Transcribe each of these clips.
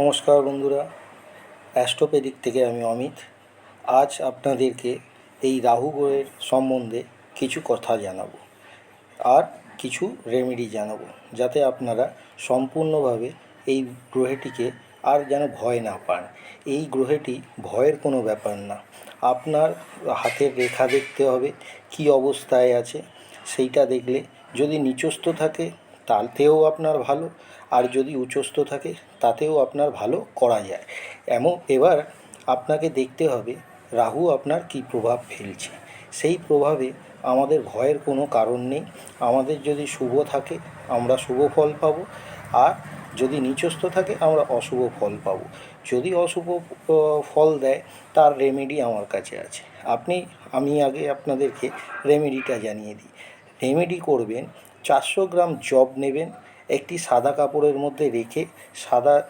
নমস্কার বন্ধুরা অ্যাস্ট্রোপেডিক থেকে আমি অমিত। আজ আপনাদেরকে এই রাহু গ্রহের সম্বন্ধে কিছু কথা জানাব আর কিছু রেমেডি জানাব, যাতে আপনারা সম্পূর্ণভাবে এই গ্রহটিকে আর যেন ভয় না পান। এই গ্রহেটি ভয়ের কোনো ব্যাপার না। আপনার হাতের রেখা দেখতে হবে, কী অবস্থায় আছে, সেইটা দেখলে যদি নিচস্থ থাকে তাতেও আপনার ভালো। আর যদি উচ্চস্থ থাকে, তাতেও আপনার ভালো করা যায়। এমন, এবার আপনাকে দেখতে হবে, রাহু আপনার কী প্রভাব ফেলছে? সেই প্রভাবে আমাদের ভয়ের কোনো কারণ নেই। আমাদের যদি শুভ থাকে, আমরা শুভ ফল পাবো। আর যদি নিচস্থ থাকে, আমরা অশুভ ফল পাবো। যদি অশুভ ফল দেয়, তার রেমেডি আমার কাছে আছে। আপনি, আমি আগে আপনাদেরকে রেমেডিটা জানিয়ে দিই। রেমেডি করবেন চারশো গ্রাম জব নেবেন, একটি সাদা কাপড়ের মধ্যে রেখে সাদা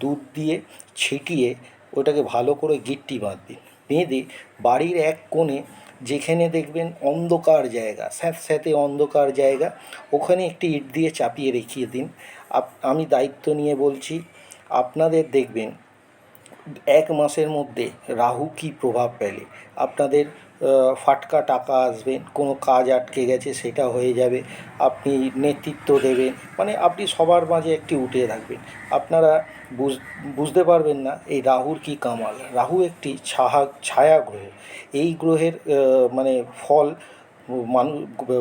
দুধ দিয়ে ছিটিয়ে ওটাকে ভালো করে গিট্টি বাঁধবেন। বেঁধে বাড়ির এক কোণে যেখানে দেখবেন অন্ধকার জায়গা স্যাঁতস্যাঁতে অন্ধকার জায়গা, ওখানে একটি ইট দিয়ে চাপিয়ে রেখিয়ে দিন। আপ- আমি দায়িত্ব নিয়ে বলছি, আপনাদের দেখবেন এক মাসের মধ্যে রাহু কী প্রভাব ফেলে? আপনাদের ফাটকা টাকা আসবে, কোনো কাজ আটকে গেছে, সেটা হয়ে যাবে, আপনি নেতৃত্ব দেবেন মানে আপনি সবার মাঝে একটি উঠে থাকবেন। আপনারা বুঝ, বুঝতে পারবেন না এই রাহুর কী কামাল। রাহু একটি ছাহা ছায়া গ্রহ এই গ্রহের মানে ফল মানুষ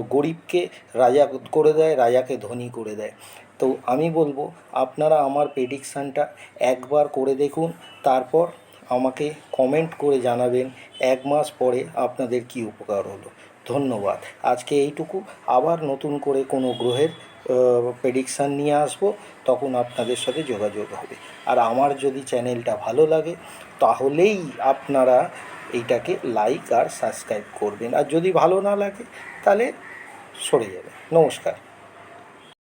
গরিবকে রাজা করে দেয়, রাজাকে ধনী করে দেয়। তো আমি বলব, আপনারা আমার প্রেডিকশানটা একবার করে দেখুন, তারপর আমাকে কমেন্ট করে জানাবেন, এক মাস পরে আপনাদের কী উপকার হলো। ধন্যবাদ। আজকে এইটুকু। আবার নতুন করে কোনো গ্রহের প্রেডিকশান নিয়ে আসব, তখন আপনাদের সাথে যোগাযোগ হবে। আর আমার যদি চ্যানেলটা ভালো লাগে, তাহলেই আপনারা এইটাকে লাইক আর সাবস্ক্রাইব করবেন। আর যদি ভালো না লাগে তাহলে সরে যাবে নমস্কার।